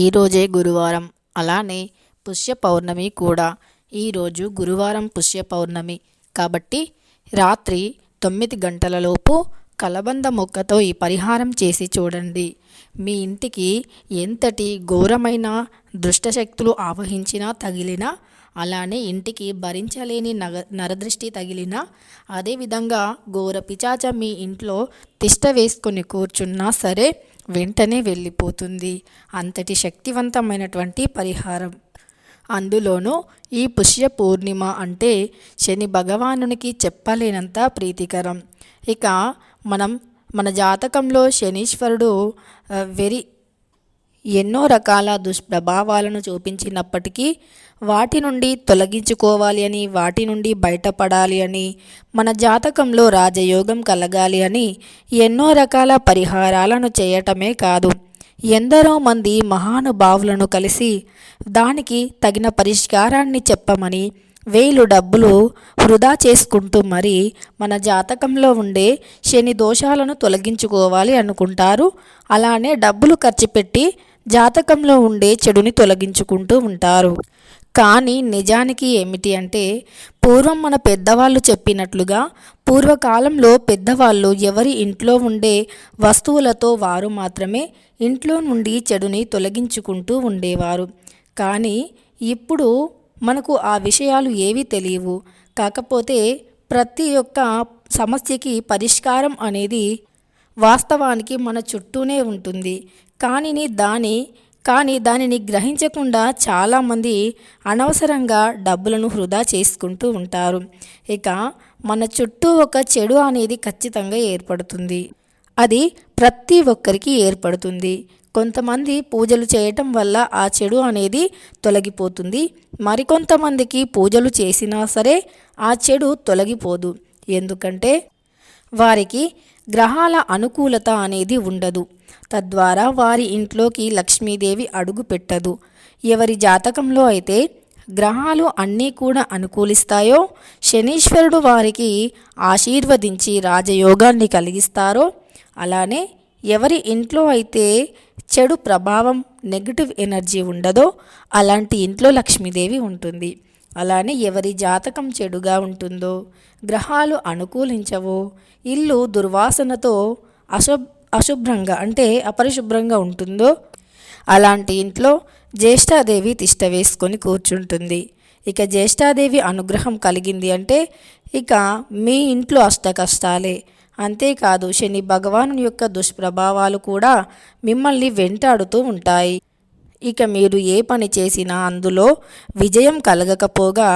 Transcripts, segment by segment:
ఈరోజే గురువారం. అలానే పుష్య పౌర్ణమి కూడా. ఈరోజు గురువారం పుష్య పౌర్ణమి. కాబట్టి రాత్రి తొమ్మిది గంటలలోపు కలబంద మొక్కతో ఈ పరిహారం చేసి చూడండి. మీ ఇంటికి ఎంతటి ఘోరమైన దుష్టశక్తులు ఆవహించినా తగిలినా అలానే ఇంటికి భరించలేని నగ నరదృష్టి తగిలినా అదేవిధంగా ఘోర పిచాచ మీ ఇంట్లో తిష్ట వేసుకొని కూర్చున్నా సరే వెంటనే వెళ్ళిపోతుంది. అంతటి శక్తివంతమైనటువంటి పరిహారం. అందులోనూ ఈ పుష్య పూర్ణిమ అంటే శని భగవానునికి చెప్పలేనంత ప్రీతికరం. ఇక మనం మన జాతకంలో శనీశ్వరుడు వెరీ ఎన్నో రకాల దుష్ప్రభావాలను చూపించినప్పటికీ వాటి నుండి తొలగించుకోవాలి అని వాటి నుండి బయటపడాలి అని మన జాతకంలో రాజయోగం కలగాలి అని ఎన్నో రకాల పరిహారాలను చేయటమే కాదు. ఎందరో మంది మహానుభావులను కలిసి దానికి తగిన పరిష్కారాన్ని చెప్పమని వేలు డబ్బులు వృధా చేసుకుంటూ మరి మన జాతకంలో ఉండే శని దోషాలను తొలగించుకోవాలి అనుకుంటారు. అలానే డబ్బులు ఖర్చు పెట్టి జాతకంలో ఉండే చెడుని తొలగించుకుంటూ ఉంటారు. కానీ నిజానికి ఏమిటి అంటే పూర్వం మన పెద్దవాళ్ళు చెప్పినట్లుగా పూర్వకాలంలో పెద్దవాళ్ళు ఎవరి ఇంట్లో ఉండే వస్తువులతో వారు మాత్రమే ఇంట్లో నుండి చెడుని తొలగించుకుంటూ ఉండేవారు. కానీ ఇప్పుడు మనకు ఆ విషయాలు ఏవి తెలియవు. కాకపోతే ప్రతి ఒక్క సమస్యకి పరిష్కారం అనేది వాస్తవానికి మన చుట్టూనే ఉంటుంది. కానీ దాని కానీ దానిని గ్రహించకుండా చాలామంది అనవసరంగా డబ్బులను వృధా చేసుకుంటూ ఉంటారు. ఇక మన చుట్టూ ఒక చెడు అనేది ఖచ్చితంగా ఏర్పడుతుంది. అది ప్రతి ఒక్కరికి ఏర్పడుతుంది. కొంతమంది పూజలు చేయటం వల్ల ఆ చెడు అనేది తొలగిపోతుంది. మరికొంతమందికి పూజలు చేసినా సరే ఆ చెడు తొలగిపోదు. ఎందుకంటే వారికి గ్రహాల అనుకూలత అనేది ఉండదు. తద్వారా వారి ఇంట్లోకి లక్ష్మీదేవి అడుగు పెట్టదు ఎవరి జాతకంలో అయితే గ్రహాలు అన్నీ కూడా అనుకూలిస్తాయో శనీశ్వరుడు వారికి ఆశీర్వదించి రాజయోగాన్ని కలిగిస్తారో అలానే ఎవరి ఇంట్లో అయితే చెడు ప్రభావం నెగిటివ్ ఎనర్జీ ఉండదో అలాంటి ఇంట్లో లక్ష్మీదేవి ఉంటుంది. అలానే ఎవరి జాతకం చెడుగా ఉంటుందో గ్రహాలు అనుకూలించవో ఇల్లు దుర్వాసనతో అశుభ్ అశుభ్రంగా అంటే అపరిశుభ్రంగా ఉంటుందో అలాంటి ఇంట్లో జ్యేష్ఠాదేవి తిష్ట వేసుకొని కూర్చుంటుంది. ఇక జ్యేష్ఠాదేవి అనుగ్రహం కలిగింది అంటే ఇక మీ ఇంట్లో అష్ట కష్టాలే. అంతేకాదు శని భగవాను యొక్క దుష్ప్రభావాలు కూడా మిమ్మల్ని వెంటాడుతూ ఉంటాయి. ఇక మీరు ఏ పని చేసినా అందులో విజయం కలగకపోగా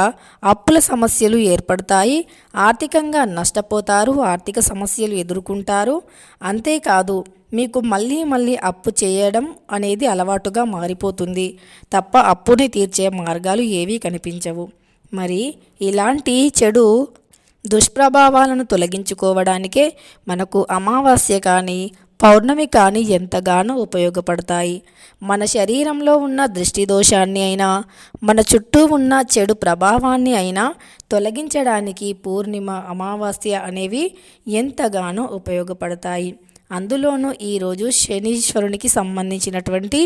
అప్పుల సమస్యలు ఏర్పడతాయి ఆర్థికంగా నష్టపోతారు ఆర్థిక సమస్యలు ఎదుర్కొంటారు. అంతేకాదు మీకు మళ్ళీ మళ్ళీ అప్పు చేయడం అనేది అలవాటుగా మారిపోతుంది. తప్ప అప్పుని తీర్చే మార్గాలు ఏవీ కనిపించవు. మరి ఇలాంటి చెడు దుష్ప్రభావాలను తొలగించుకోవడానికే మనకు అమావాస్య కానీ పౌర్ణమి కానీ ఎంతగానో ఉపయోగపడతాయి. మన శరీరంలో ఉన్న దృష్టి దోషాన్ని అయినా మన చుట్టూ ఉన్న చెడు ప్రభావాన్ని అయినా తొలగించడానికి పూర్ణిమ అమావాస్య అనేవి ఎంతగానో ఉపయోగపడతాయి. అందులోనూ ఈరోజు శనీశ్వరునికి సంబంధించినటువంటి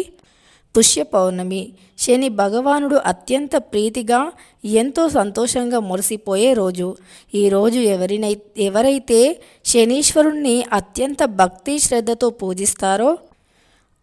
పుష్య పౌర్ణమి శని భగవానుడు అత్యంత ప్రీతిగా ఎంతో సంతోషంగా మురిసిపోయే రోజు. ఈరోజు ఎవరినై ఎవరైతే శనీశ్వరుణ్ణి అత్యంత భక్తి శ్రద్ధతో పూజిస్తారో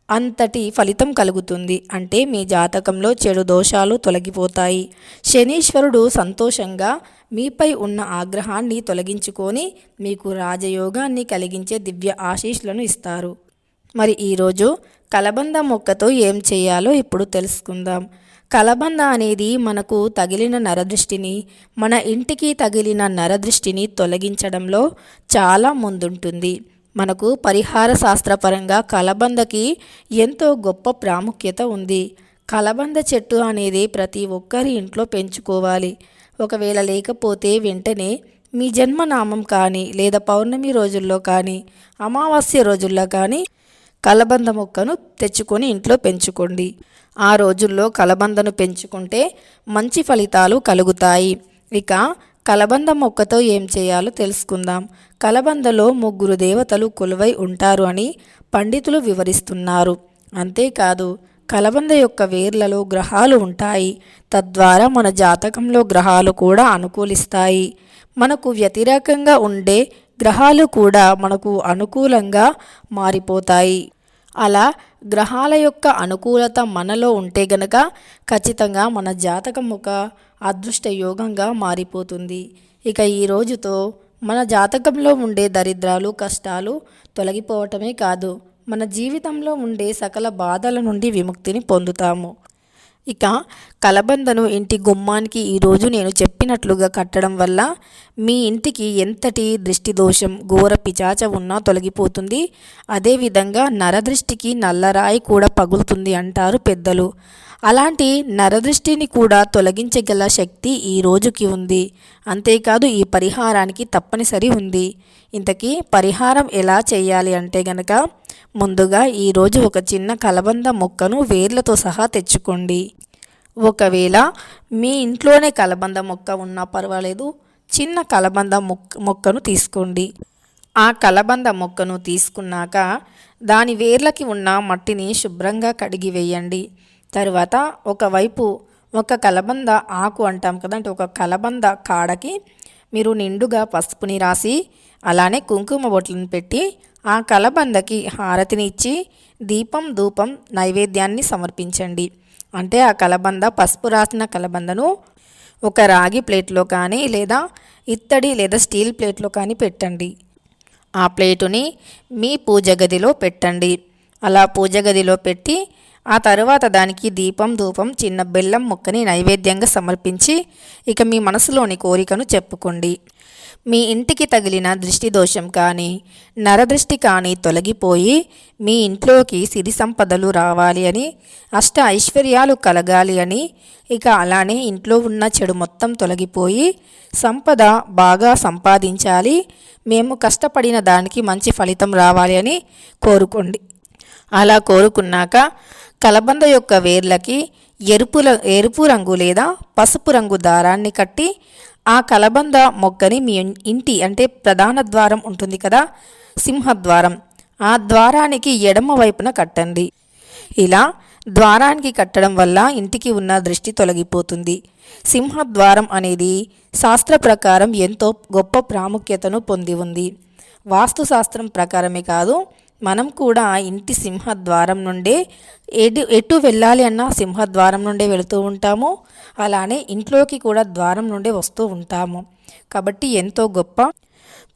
అంతటి ఫలితం కలుగుతుంది. అంటే మీ జాతకంలో చెడు దోషాలు తొలగిపోతాయి. శనీశ్వరుడు సంతోషంగా మీపై ఉన్న ఆగ్రహాన్ని తొలగించుకొని మీకు రాజయోగాన్ని కలిగించే దివ్య ఆశీస్సులను ఇస్తారు. మరి ఈరోజు కలబంద మొక్కతో ఏం చేయాలో ఇప్పుడు తెలుసుకుందాం. కలబంద అనేది మనకు తగిలిన నరదృష్టిని మన ఇంటికి తగిలిన నరదృష్టిని తొలగించడంలో చాలా ముందుంటుంది. మనకు పరిహార శాస్త్రపరంగా కలబందకి ఎంతో గొప్ప ప్రాముఖ్యత ఉంది. కలబంద చెట్టు అనేది ప్రతి ఒక్కరి ఇంట్లో పెంచుకోవాలి. ఒకవేళ లేకపోతే వెంటనే మీ జన్మనామం కానీ లేదా పౌర్ణమి రోజుల్లో కానీ అమావాస్య రోజుల్లో కానీ కలబంద మొక్కను తెచ్చుకొని ఇంట్లో పెంచుకోండి. ఆ రోజుల్లో కలబందను పెంచుకుంటే మంచి ఫలితాలు కలుగుతాయి. ఇక కలబంద మొక్కతో ఏం చేయాలో తెలుసుకుందాం. కలబందలో ముగ్గురు దేవతలు కొలువై ఉంటారు అని పండితులు వివరిస్తున్నారు. అంతేకాదు కలబంద యొక్క వేర్లలో గ్రహాలు ఉంటాయి. తద్వారా మన జాతకంలో గ్రహాలు కూడా అనుకూలిస్తాయి. మనకు వ్యతిరేకంగా ఉండే గ్రహాలు కూడా మనకు అనుకూలంగా మారిపోతాయి. అలా గ్రహాల యొక్క అనుకూలత మనలో ఉంటే గనక ఖచ్చితంగా మన జాతకం ఒక అదృష్ట యోగంగా మారిపోతుంది. ఇక ఈ రోజుతో మన జాతకంలో ఉండే దరిద్రాలు కష్టాలు తొలగిపోవటమే కాదు మన జీవితంలో ఉండే సకల బాధల నుండి విముక్తిని పొందుతాము. ఇక కలబందను ఇంటి గుమ్మానికి ఈరోజు నేను చెప్పినట్లుగా కట్టడం వల్ల మీ ఇంటికి ఎంతటి దృష్టి దోషం ఘోర పిచాచ ఉన్నా తొలగిపోతుంది. అదేవిధంగా నరదృష్టికి నల్లరాయి కూడా పగులుతుంది అంటారు పెద్దలు. అలాంటి నరదృష్టిని కూడా తొలగించగల శక్తి ఈ రోజుకి ఉంది. అంతేకాదు ఈ పరిహారానికి తప్పనిసరి ఉంది. ఇంతకీ పరిహారం ఎలా చేయాలి అంటే గనక ముందుగా ఈరోజు ఒక చిన్న కలబంద మొక్కను వేర్లతో సహా తెచ్చుకోండి. ఒకవేళ మీ ఇంట్లోనే కలబంద మొక్క ఉన్నా పర్వాలేదు చిన్న కలబంద మొక్క మొక్కను తీసుకోండి. ఆ కలబంద మొక్కను తీసుకున్నాక దాని వేర్లకి ఉన్న మట్టిని శుభ్రంగా కడిగి వేయండి. తర్వాత ఒకవైపు ఒక కలబంద ఆకు అంటాం కదా అంటే ఒక కలబంద కాడకి మీరు నిండుగా పసుపుని రాసి అలానే కుంకుమ బొట్లను పెట్టి ఆ కలబందకి హారతిని ఇచ్చి దీపం ధూపం నైవేద్యాన్ని సమర్పించండి. అంటే ఆ కలబంద పసుపు రాసిన కలబందను ఒక రాగి ప్లేట్లో కానీ లేదా ఇత్తడి లేదా స్టీల్ ప్లేట్లో కానీ పెట్టండి. ఆ ప్లేటుని మీ పూజ గదిలో పెట్టండి. అలా పూజ గదిలో పెట్టి ఆ తరువాత దానికి దీపం ధూపం చిన్న బెల్లం ముక్కని నైవేద్యంగా సమర్పించి ఇక మీ మనసులోని కోరికను చెప్పుకోండి. మీ ఇంటికి తగిలిన దృష్టి దోషం కానీ నరదృష్టి కానీ తొలగిపోయి మీ ఇంట్లోకి సిరి సంపదలు రావాలి అని అష్ట ఐశ్వర్యాలు కలగాలి అని ఇక అలానే ఇంట్లో ఉన్న చెడు మొత్తం తొలగిపోయి సంపద బాగా సంపాదించాలి మేము కష్టపడిన దానికి మంచి ఫలితం రావాలి అని కోరుకోండి. అలా కోరుకున్నాక కలబంద యొక్క వేర్లకి ఎరుపుల ఎరుపు రంగు లేదా పసుపు రంగు దారాన్ని కట్టి ఆ కలబంద మొక్కని మీ ఇంటి అంటే ప్రధాన ద్వారం ఉంటుంది కదా సింహద్వారం. ఆ ద్వారానికి ఎడమ వైపున కట్టండి. ఇలా ద్వారానికి కట్టడం వల్ల ఇంటికి ఉన్న దృష్టి తొలగిపోతుంది. సింహద్వారం అనేది శాస్త్ర ప్రకారం ఎంతో గొప్ప ప్రాముఖ్యతను పొంది ఉంది. వాస్తుశాస్త్రం ప్రకారమే కాదు మనం కూడా ఇంటి సింహద్వారం నుండే ఎటు ఎటు వెళ్ళాలి అన్న సింహద్వారం నుండే వెళుతూ ఉంటాము. అలానే ఇంట్లోకి కూడా ద్వారం నుండే వస్తూ ఉంటాము. కాబట్టి ఎంతో గొప్ప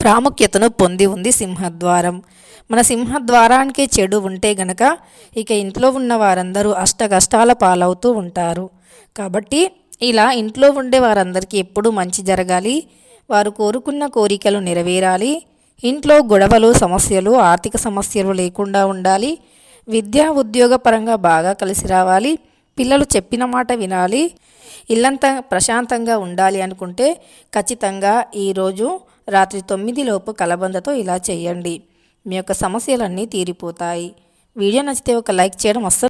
ప్రాముఖ్యతను పొంది ఉంది సింహద్వారం. మన సింహద్వారానికే చెడు ఉంటే గనక ఇక ఇంట్లో ఉన్న వారందరూ అష్ట కష్టాల పాలవుతూ ఉంటారు. కాబట్టి ఇలా ఇంట్లో ఉండే వారందరికీ ఎప్పుడూ మంచి జరగాలి. వారు కోరుకున్న కోరికలు నెరవేరాలి. ఇంట్లో గొడవలు సమస్యలు ఆర్థిక సమస్యలు లేకుండా ఉండాలి. విద్యా ఉద్యోగ పరంగా బాగా కలిసి రావాలి. పిల్లలు చెప్పిన మాట వినాలి. ఇల్లంతా ప్రశాంతంగా ఉండాలి అనుకుంటే ఖచ్చితంగా ఈరోజు రాత్రి తొమ్మిదిలోపు కలబందతో ఇలా చేయండి. మీ యొక్క సమస్యలన్నీ తీరిపోతాయి. వీడియో నచ్చితే ఒక లైక్ చేయడం అస్సలు